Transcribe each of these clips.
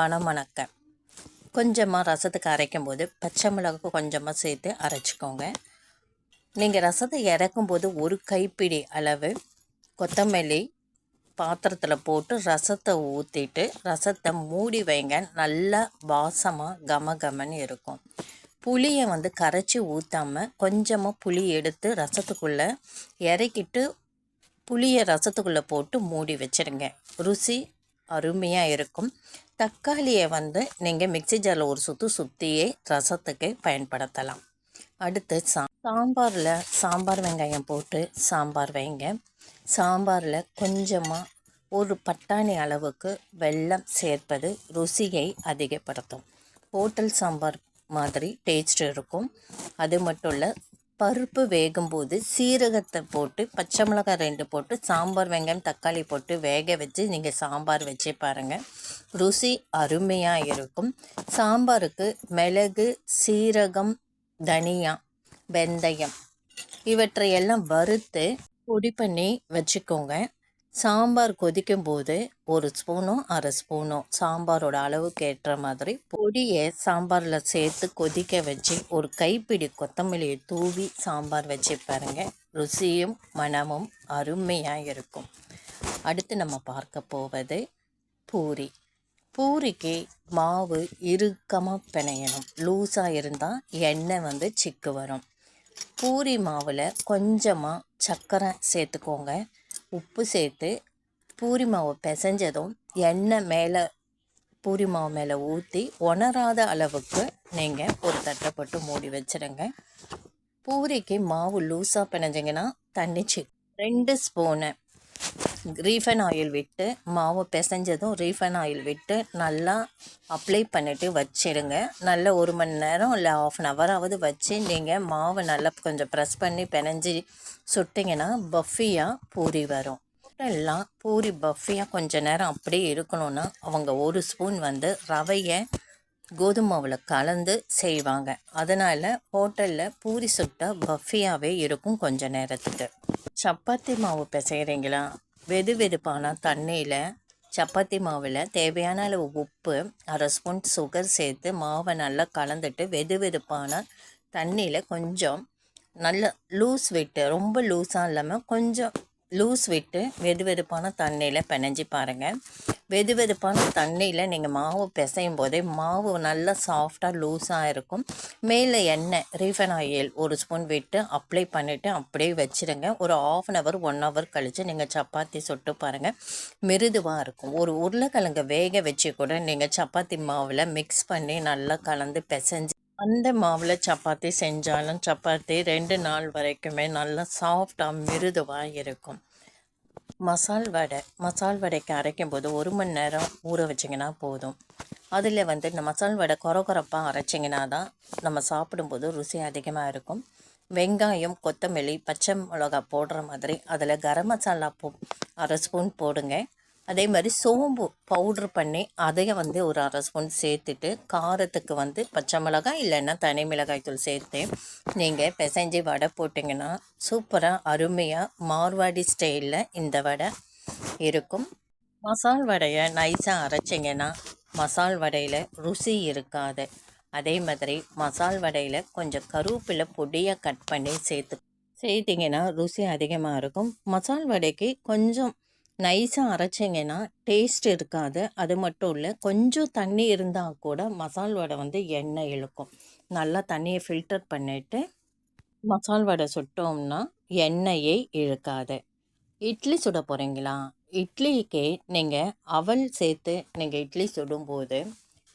மணமணக்க கொஞ்சமாக ரசத்துக்கு அரைக்கும் போது பச்சை மிளகு கொஞ்சமாக சேர்த்து அரைச்சிக்கோங்க. நீங்கள் ரசத்தை இறக்கும்போது ஒரு கைப்பிடி அளவு கொத்தமல்லி பாத்திரத்தில் போட்டு ரசத்தை ஊற்றிட்டு ரசத்தை மூடி வைங்க. நல்லா வாசமாக கம கமன்னு இருக்கும். புளியை வந்து கரைச்சி ஊற்றாமல் கொஞ்சமாக புளி எடுத்து ரசத்துக்குள்ளே இறக்கிட்டு புளியை ரசத்துக்குள்ளே போட்டு மூடி வச்சிருங்க. ருசி அருமையாக இருக்கும். தக்காளியை வந்து நீங்கள் மிக்சி ஜாரில் ஒரு சுற்று சுற்றியே ரசத்துக்கு பயன்படுத்தலாம். அடுத்து சா சாம்பாரில் சாம்பார் வெங்காயம் போட்டு சாம்பார் வைங்க. சாம்பாரில் கொஞ்சமாக ஒரு பட்டாணி அளவுக்கு வெல்லம் சேர்ப்பது ருசியை அதிகப்படுத்தும். ஹோட்டல் சாம்பார் மாதிரி டேஸ்ட் இருக்கும். அது மட்டும் இல்லை பருப்பு வேகும்போது சீரகத்தை போட்டு பச்சை மிளகாய் ரெண்டு போட்டு சாம்பார் வெங்காயம் தக்காளி போட்டு வேக வச்சு நீங்கள் சாம்பார் வச்சு பாருங்கள் ருசி அருமையாக இருக்கும். சாம்பாருக்கு மிளகு சீரகம் தனியா வெந்தயம் இவற்றையெல்லாம் வறுத்து பொடி பண்ணி வச்சுக்கோங்க. சாம்பார் கொதிக்கும் போது ஒரு ஸ்பூனோ அரை ஸ்பூனோ சாம்பாரோட அளவுக்கு ஏற்ற மாதிரி பொடியை சாம்பாரில் சேர்த்து கொதிக்க வச்சு ஒரு கைப்பிடி கொத்தமல்லியை தூவி சாம்பார் வச்சு பாருங்க. ருசியும் மனமும் அருமையாக இருக்கும். அடுத்து நம்ம பார்க்க போவது பூரி. பூரிக்கு மாவு இறுக்கமாக பிணையணும். லூஸாக இருந்தால் எண்ணெய் வந்து சிக்கு வரும். பூரி மாவில் கொஞ்சமாக சர்க்கரை சேர்த்துக்கோங்க. உப்பு சேர்த்து பூரி மாவு பிசைஞ்சதும் எண்ணெய் மேலே பூரி மாவு மேலே ஊற்றி உணராத அளவுக்கு நீங்கள் ஒரு தட்டை போட்டு மூடி வச்சுருங்க. பூரிக்கு மாவு லூஸாக பிணைஞ்சிங்கன்னா தண்ணிச்சு ரெண்டு ஸ்பூனு ரீஃபைன் ஆயில் விட்டு மாவு பிசைஞ்சதும் ரீஃபைன் ஆயில் விட்டு நல்லா அப்ளை பண்ணிவிட்டு வச்சிடுங்க. நல்ல ஒரு மணி நேரம் இல்லை ஆஃப் அன் ஹவராவது வச்சு நீங்கள் மாவை நல்லா கொஞ்சம் ப்ரெஸ் பண்ணி பிணைஞ்சி சுட்டிங்கன்னா பஃபியாக பூரி வரும். எல்லாம் பூரி பஃபியாக கொஞ்ச நேரம் அப்படியே இருக்கணும்னா அவங்க ஒரு ஸ்பூன் வந்து ரவையை கோதுமை மாவில் கலந்து செய்வாங்க. அதனால் ஹோட்டலில் பூரி சுட்டால் பஃபியாகவே இருக்கும் கொஞ்ச நேரத்துக்கு. சப்பாத்தி மாவு பிசைகிறீங்களா வெது வெதுப்பான தண்ணியில் சப்பாத்தி மாவில் தேவையான அளவு உப்பு அரை ஸ்பூன் சுகர் சேர்த்து மாவை நல்லா கலந்துட்டு வெது வெதுப்பான தண்ணியில் கொஞ்சம் நல்ல லூஸ் விட்டு ரொம்ப லூஸாக இல்லாமல் கொஞ்சம் லூஸ் விட்டு வெது வெதுப்பான தண்ணியில் பிணைஞ்சி பாருங்கள் வெது வெதுப்பான தண்ணியில் நீங்கள் மாவு பிசையும் போதே மாவு நல்லா சாஃப்டாக லூஸாக இருக்கும். மேலே எண்ணெய் ரீஃபன் ஆயில் ஒரு ஸ்பூன் விட்டு அப்ளை பண்ணிவிட்டு அப்படியே வச்சுருங்க. ஒரு half an hour one hour கழித்து நீங்கள் சப்பாத்தி சுட்டு பாருங்கள் மிருதுவாக இருக்கும். ஒரு உருளைக்கிழங்கு வேக வச்சு கூட நீங்கள் சப்பாத்தி மாவில் மிக்ஸ் பண்ணி நல்லா கலந்து பிசைஞ்சு அந்த மாவில் சப்பாத்தி செஞ்சாலும் சப்பாத்தி ரெண்டு நாள் வரைக்குமே நல்லா சாஃப்டாக மிருதுவாக இருக்கும். மசால் வடை மசால் வடைக்கு அரைக்கும் போது ஒரு மணி நேரம் ஊற வச்சிங்கன்னா போதும். அதில் வந்து இந்த மசால் வடை குற குறப்பாக அரைச்சிங்கன்னா தான் நம்ம சாப்பிடும்போது ருசி அதிகமாக இருக்கும். வெங்காயம் கொத்தமல்லி பச்சை மிளகா போடுற மாதிரி அதில் கரம் மசாலா போ அரை ஸ்பூன் போடுங்க. அதே மாதிரி சோம்பு பவுட்ரு பண்ணி அதையும் வந்து ஒரு அரை ஸ்பூன் சேர்த்துட்டு காரத்துக்கு வந்து பச்சை மிளகாய் இல்லைன்னா தனி மிளகாய் தூள் சேர்த்து நீங்கள் பிசைஞ்சு வடை போட்டிங்கன்னா சூப்பராக அருமையாக மார்வாடி ஸ்டைலில் இந்த வடை இருக்கும். மசால் வடையை நைஸாக அரைச்சிங்கன்னா மசால் வடையில் ருசி இருக்காது. அதே மாதிரி மசால் வடையில் கொஞ்சம் கருவேப்பிலை பொடியாக கட் பண்ணி சேர்த்து சேர்த்திங்கன்னா ருசி அதிகமாக இருக்கும். மசால் வடைக்கு கொஞ்சம் நைஸாக அரைச்சிங்கன்னா டேஸ்ட் இருக்காது. அது மட்டும் இல்லை கொஞ்சம் தண்ணி இருந்தால் கூட மசால் வடை வந்து எண்ணெய் இழுக்கும். நல்லா தண்ணியை ஃபில்டர் பண்ணிவிட்டு மசால் வடை சுட்டோம்னா எண்ணெயே இழுக்காது. இட்லி சுட போகிறீங்களா இட்லிக்கு நீங்கள் அவல் சேர்த்து நீங்கள் இட்லி சுடும்போது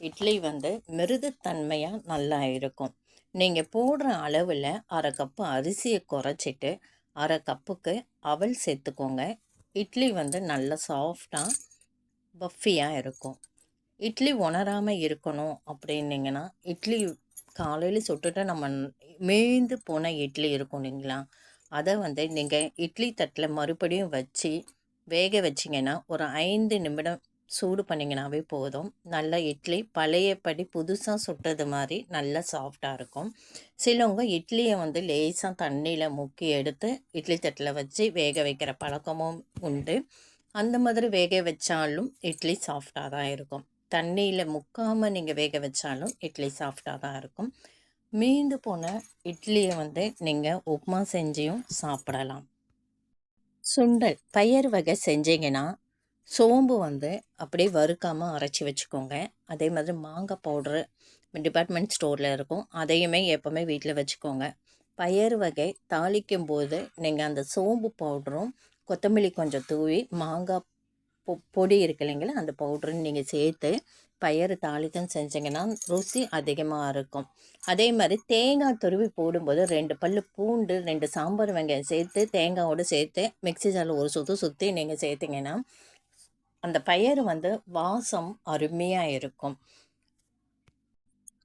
இட்லி வந்து மிருதுத்தன்மையாக நல்லா இருக்கும். நீங்கள் போடுற அளவில் அரை கப்பு அரிசியை குறைச்சிட்டு அரை கப்புக்கு அவல் சேர்த்துக்கோங்க. இட்லி வந்து நல்ல சாஃப்டாக பஃபியாக இருக்கும். இட்லி உணராமல் இருக்கணும் அப்படின்னிங்கன்னா இட்லி காலையில் சுட்டுட்டு நம்ம மேய்ந்து போன இட்லி இருக்கும் இல்லைங்களா? அதை வந்து நீங்கள் இட்லி தட்டில் மறுபடியும் வச்சு வேக வச்சிங்கன்னா ஒரு ஐந்து நிமிடம் சூடு பண்ணிங்கனாவே போதும். நல்லா இட்லி பழையப்படி புதுசாக சுட்டது மாதிரி நல்லா சாஃப்டாக இருக்கும். சிலவங்க இட்லியை வந்து லேசாக தண்ணியில் முக்கி எடுத்து இட்லி தட்டில் வச்சு வேக வைக்கிற பழக்கமும் உண்டு. அந்த மாதிரி வேக வச்சாலும் இட்லி சாஃப்டாக தான் இருக்கும். தண்ணியில் முக்காமல் நீங்கள் வேக வச்சாலும் இட்லி சாஃப்டாக தான் இருக்கும். மீந்து போன இட்லியை வந்து நீங்கள் உப்புமா செஞ்சியும் சாப்பிடலாம். சுண்டல் பயிர் வகை செஞ்சீங்கன்னா சோம்பு வந்து அப்படியே வறுக்காமல் அரைச்சி வச்சுக்கோங்க. அதே மாதிரி மாங்காய் பவுட்ரு டிபார்ட்மெண்ட் ஸ்டோரில் இருக்கும். அதையுமே எப்போவுமே வீட்டில் வச்சுக்கோங்க. பயறு வகை தாளிக்கும் போது நீங்கள் அந்த சோம்பு பவுடரும் கொத்தமல்லி கொஞ்சம் தூவி மாங்காய் பொ பொடி இருக்கு இல்லைங்களா அந்த பவுடருன்னு நீங்கள் சேர்த்து பயிறு தாளித்தம் செஞ்சிங்கன்னா ருசி அதிகமாக இருக்கும். அதே மாதிரி தேங்காய் துருவி போடும்போது ரெண்டு பல் பூண்டு ரெண்டு சாம்பார் வெங்காயம் சேர்த்து தேங்காயோடு சேர்த்து மிக்சி ஜாரில் ஒரு சுற்று சுற்றி நீங்கள் சேர்த்திங்கன்னா அந்த பயிர் வந்து வாசம் அருமையாக இருக்கும்.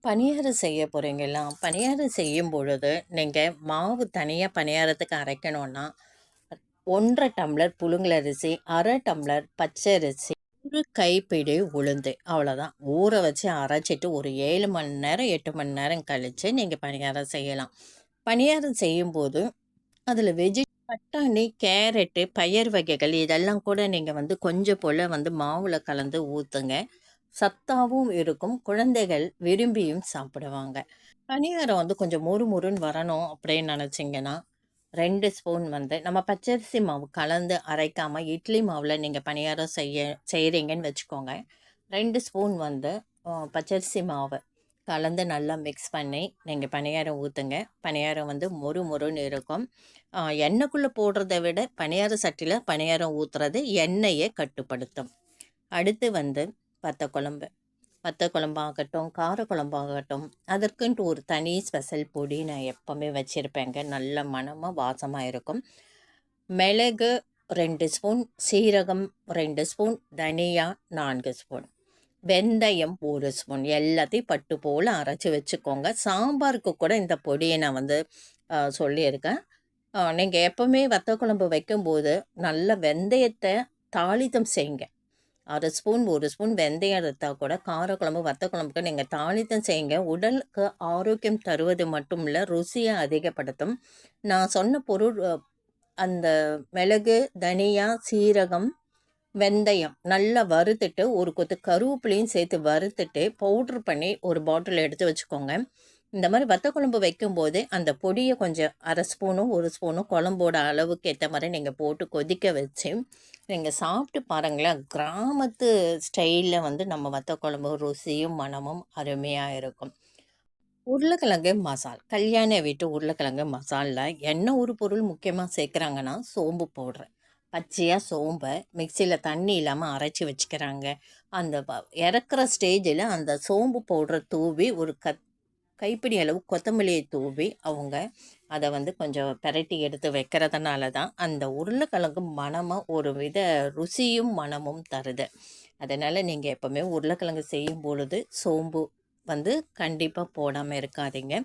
பணியாரம் செய்ய போகிறீங்களா பணியாரம் செய்யும் பொழுது நீங்கள் மாவு தனியாக பணியாரத்துக்கு அரைக்கணும்னா ஒன்றரை டம்ளர் புழுங்கலரிசி அரை டம்ளர் பச்சரிசி ஒரு கைப்பிடி உளுந்து அவ்வளோதான் ஊற வச்சு அரைச்சிட்டு ஒரு ஏழு மணி நேரம் எட்டு மணி நேரம் கழித்து நீங்கள் பணியாரம் செய்யலாம். பணியாரம் செய்யும்போது அதில் வெஜி பட்டாணி கேரட்டு பயிர் வகைகள் இதெல்லாம் கூட நீங்கள் வந்து கொஞ்சம் போல் வந்து மாவில் கலந்து ஊற்றுங்க சத்தாகவும் இருக்கும். குழந்தைகள் விரும்பியும் சாப்பிடுவாங்க. பணியாரம் வந்து கொஞ்சம் முறு முறுன்னு வரணும் அப்படின்னு நினச்சிங்கன்னா ரெண்டு ஸ்பூன் வந்து நம்ம பச்சரிசி மாவு கலந்து அரைக்காமல் இட்லி மாவில் நீங்கள் பணியாரம் செய்ய செய்கிறீங்கன்னு வச்சுக்கோங்க. ரெண்டு ஸ்பூன் வந்து பச்சரிசி மாவு. கலந்து நல்லா மிக்ஸ் பண்ணி நீங்கள் பணியாரம் ஊற்றுங்க பணியாரம் வந்து மொறு மொறுன்னு இருக்கும். எண்ணெய்க்குள்ளே போடுறத விட பணியார சட்டியில் பணியாரம் ஊற்றுறது எண்ணெயை கட்டுப்படுத்தும். அடுத்து வந்து பத்த குழம்பு வத்த குழம்பாகட்டும் கார குழம்பாகட்டும் அதற்குன்ட்டு ஒரு தனி ஸ்பெஷல் பொடி நான் எப்போவுமே வச்சுருப்பேங்க. நல்ல மனமாக வாசமாக இருக்கும். மிளகு ரெண்டு ஸ்பூன் சீரகம் ரெண்டு ஸ்பூன் தனியா நான்கு ஸ்பூன் வெந்தயம் ஒரு ஸ்பூன் எல்லாத்தையும் பட்டு போல் அரைச்சி வச்சுக்கோங்க. சாம்பாருக்கு கூட இந்த பொடியை நான் வந்து சொல்லியிருக்கேன். நீங்கள் எப்போவுமே வத்த குழம்பு வைக்கும்போது நல்ல வெந்தயத்தை தாளித்தம் செய்யுங்க. அரை ஸ்பூன் ஒரு ஸ்பூன் வெந்தயம் எடுத்தால் கூட காரக்குழம்பு வத்த குழம்புக்கு நீங்கள் தாளித்தம் செய்யுங்க. உடலுக்கு ஆரோக்கியம் தருவது மட்டும் இல்லை ருசியை அதிகப்படுத்தும். நான் சொன்ன பொருள் அந்த மிளகு தனியா சீரகம் வெந்தயம் நல்லா வறுத்துட்டு ஒரு கொத்து கருவேப்பிலையும் சேர்த்து வறுத்துட்டு பவுட்ரு பண்ணி ஒரு பாட்டில் எடுத்து வச்சுக்கோங்க. இந்த மாதிரி வத்த குழம்பு வைக்கும்போது அந்த பொடியை கொஞ்சம் அரை ஸ்பூனும் ஒரு ஸ்பூனும் குழம்போட அளவுக்கு ஏற்ற மாதிரி நீங்கள் போட்டு கொதிக்க வச்சு நீங்கள் சாப்பிட்டு பாருங்களேன் கிராமத்து ஸ்டைலில் வந்து நம்ம வத்த குழம்பு ருசியும் மனமும் அருமையாக இருக்கும். உருளைக்கிழங்கு மசால். கல்யாண வீட்டு உருளைக்கிழங்கு மசாலில் என்ன ஒரு பொருள் முக்கியமாக சேர்க்குறாங்கன்னா சோம்பு பவுட்ரு பச்சையாக சோம்பை மிக்சியில் தண்ணி இல்லாமல் அரைச்சி வச்சுக்கிறாங்க. அந்த இறக்குற ஸ்டேஜில் அந்த சோம்பு பவுடரை தூவி ஒரு கத் கைப்பிடி அளவு கொத்தமல்லியை தூவி அவங்க அதை வந்து கொஞ்சம் பெரட்டி எடுத்து வைக்கிறதுனால தான் அந்த உருளைக்கிழங்கு மனமாக ஒரு வித ருசியும் மனமும் தருது. அதனால் நீங்கள் எப்போவுமே உருளைக்கிழங்கு செய்யும் பொழுது சோம்பு வந்து கண்டிப்பாக போடாமல் இருக்காதீங்க.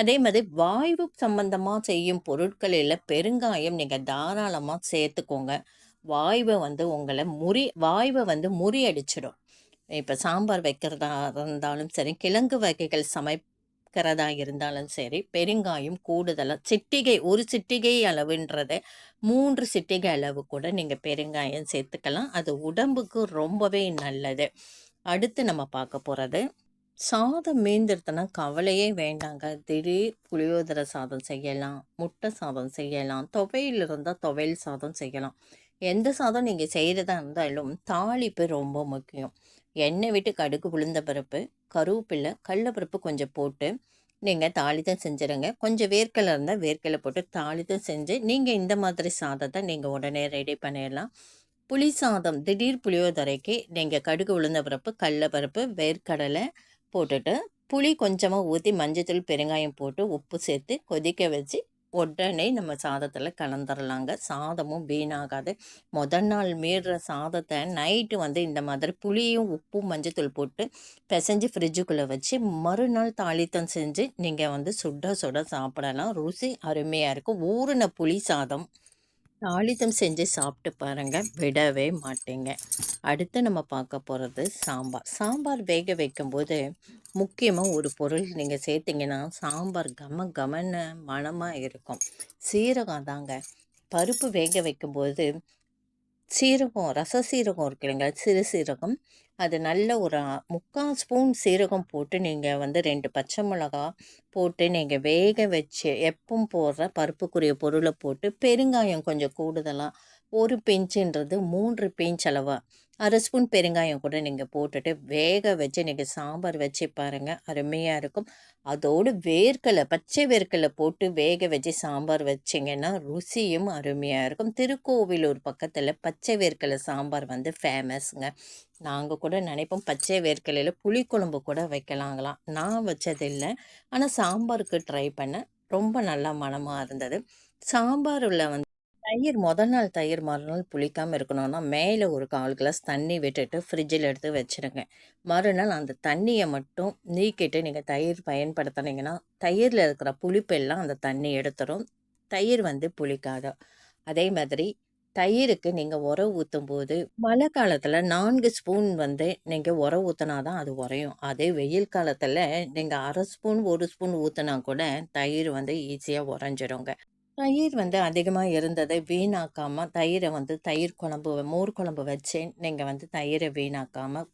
அதே மாதிரி வாய்வு சம்பந்தமாக செய்யும் பொருட்களில் பெருங்காயம் நீங்கள் தாராளமாக சேர்த்துக்கோங்க. வாய்வை வந்து உங்களை முறி வாய்வை வந்து முறியடிச்சிடும். இப்போ சாம்பார் வைக்கிறதா இருந்தாலும் சரி கிழங்கு வகைகள் சமைக்கிறதா இருந்தாலும் சரி பெருங்காயம் கூடுதலாக சிட்டிகை ஒரு சிட்டிகை அளவுன்றத மூன்று சிட்டிகை அளவு கூட நீங்கள் பெருங்காயம் சேர்த்துக்கலாம். அது உடம்புக்கு ரொம்பவே நல்லது. அடுத்து நம்ம பார்க்க போகிறது சாதம் மீந்திருத்தனா கவலையே வேண்டாங்க. திடீர் புளியோதரை சாதம் செய்யலாம் முட்டை சாதம் செய்யலாம் துவையில் இருந்தால் துவையல் சாதம் செய்யலாம். எந்த சாதம் நீங்கள் செய்கிறதா இருந்தாலும் தாளிப்பு ரொம்ப முக்கியம். எண்ணெய் விட்டு கடுகு உளுந்த பருப்பு கருவேப்பில்லை கடலப்பருப்பு கொஞ்சம் போட்டு நீங்கள் தாளித்தம் செஞ்சுருங்க. கொஞ்சம் வேர்க்கலை இருந்தால் வேர்க்கலை போட்டு தாளித்தம் செஞ்சு நீங்கள் இந்த மாதிரி சாதத்தை நீங்கள் உடனே ரெடி பண்ணிடலாம் புளி சாதம் திடீர் புளியோதரைக்கு நீங்கள் கடுகு உளுந்த பருப்பு கடலப்பருப்பு வேர்க்கடலை போட்டுட்டு புளி கொஞ்சமாக ஊற்றி மஞ்சத்தூள் பெருங்காயம் போட்டு உப்பு சேர்த்து கொதிக்க வச்சு உடனே நம்ம சாதத்தில் கலந்துடலாங்க சாதமும் வீணாகாது. முதல் நாள் மீறுற சாதத்தை நைட்டு வந்து இந்த மாதிரி புளியும் உப்பும் மஞ்சத்தூள் போட்டு பிசைஞ்சு ஃப்ரிட்ஜுக்குள்ளே வச்சு மறுநாள் தாளித்தம் செஞ்சு நீங்கள் வந்து சுட சுட சாப்பிடலாம். ருசி அருமையாக இருக்கும். ஊறின புளி சாதம். தாளிதம் செஞ்சு சாப்பிட்டு பாருங்கள் விடவே மாட்டேங்க. அடுத்து நம்ம பார்க்க போகிறது சாம்பார். சாம்பார் வேக வைக்கும்போது முக்கியமாக ஒரு பொருள் நீங்கள் சேர்த்திங்கன்னா சாம்பார் கம கமன்னு மனமாக இருக்கும். சீரகம் தாங்க. பருப்பு வேக வைக்கும்போது சீரகம் ரச சீரகம் இருக்கு இல்லைங்க சிறு சீரகம். அது நல்ல ஒரு முக்கால் ஸ்பூன் சீரகம் போட்டு நீங்கள் வந்து ரெண்டு பச்சை மிளகா போட்டு நீங்கள் வேக வச்சு எப்பவும் போடுற பருப்புக்குரிய பொருளை போட்டு பெருங்காயம் கொஞ்சம் கூடுதலாக ஒரு பெஞ்சுன்றது மூன்று பெஞ்ச் அளவாக அரை ஸ்பூன் பெருங்காயம் கூட நீங்கள் போட்டுட்டு வேக வச்சு நீங்கள் சாம்பார் வச்சு பாருங்கள் அருமையாக இருக்கும். அதோடு வேர்க்கலை பச்சை வேர்க்கலை போட்டு வேக வச்சு சாம்பார் வச்சிங்கன்னா ருசியும் அருமையாக இருக்கும். திருக்கோவிலூர் பக்கத்தில் பச்சை வேர்க்கலை சாம்பார் வந்து ஃபேமஸ்ங்க நாங்கள் கூட நினைப்போம் பச்சை வேர்க்கலையில் புளிக்குழம்பு கூட வைக்கலாங்களாம் நான் வச்சதில்லை. ஆனால் சாம்பாருக்கு ட்ரை பண்ணேன். ரொம்ப நல்லா மனமாக இருந்தது. சாம்பாரில் வந்து தயிர் முதல் நாள் தயிர் மறுநாள் புளிக்காமல் இருக்கணும்னா மேலே ஒரு கால் கிளாஸ் தண்ணி விட்டுட்டு ஃப்ரிட்ஜில் எடுத்து வச்சுருங்க. மறுநாள் அந்த தண்ணியை மட்டும் நீக்கிட்டு நீங்கள் தயிர் பயன்படுத்தினீங்கன்னா தயிரில் இருக்கிற புளிப்பெல்லாம் அந்த தண்ணி எடுத்துரும். தயிர் வந்து புளிக்காது. அதே மாதிரி தயிருக்கு நீங்கள் உரம் ஊற்றும் போது மழை காலத்தில் நான்கு ஸ்பூன் வந்து நீங்கள் உரம் ஊற்றினா தான் அது உரையும். அதே வெயில் காலத்தில் நீங்கள் அரை ஸ்பூன் ஒரு ஸ்பூன் ஊற்றினா கூட தயிர் வந்து ஈஸியாக உறைஞ்சிருங்க. தயிர் வந்து அதிகமாக இருந்ததை வீணாக்காமல் தயிரை வந்து தயிர் குழம்பு மோர் குழம்பு வச்சு நீங்கள் வந்து தயிரை வீணாக்காமல்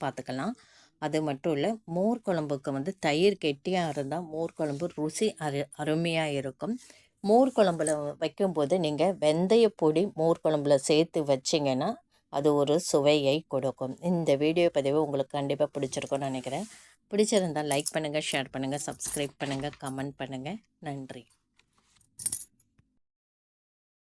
பார்த்துக்கலாம் அது மட்டும் இல்லை மோர் குழம்புக்கு வந்து தயிர் கெட்டியாக இருந்தால் மோர் குழம்பு ருசி அரு அருமையாக இருக்கும். மோர் குழம்புல வைக்கும்போது நீங்கள் வெந்தய பொடி மோர் குழம்புல சேர்த்து வச்சிங்கன்னா அது ஒரு சுவையை கொடுக்கும். இந்த வீடியோ பதிவு உங்களுக்கு கண்டிப்பாக பிடிச்சிருக்கும்னு நினைக்கிறேன். பிடிச்சிருந்தால் லைக் பண்ணுங்கள் ஷேர் பண்ணுங்கள் சப்ஸ்கிரைப் பண்ணுங்கள் கமெண்ட் பண்ணுங்கள் நன்றி.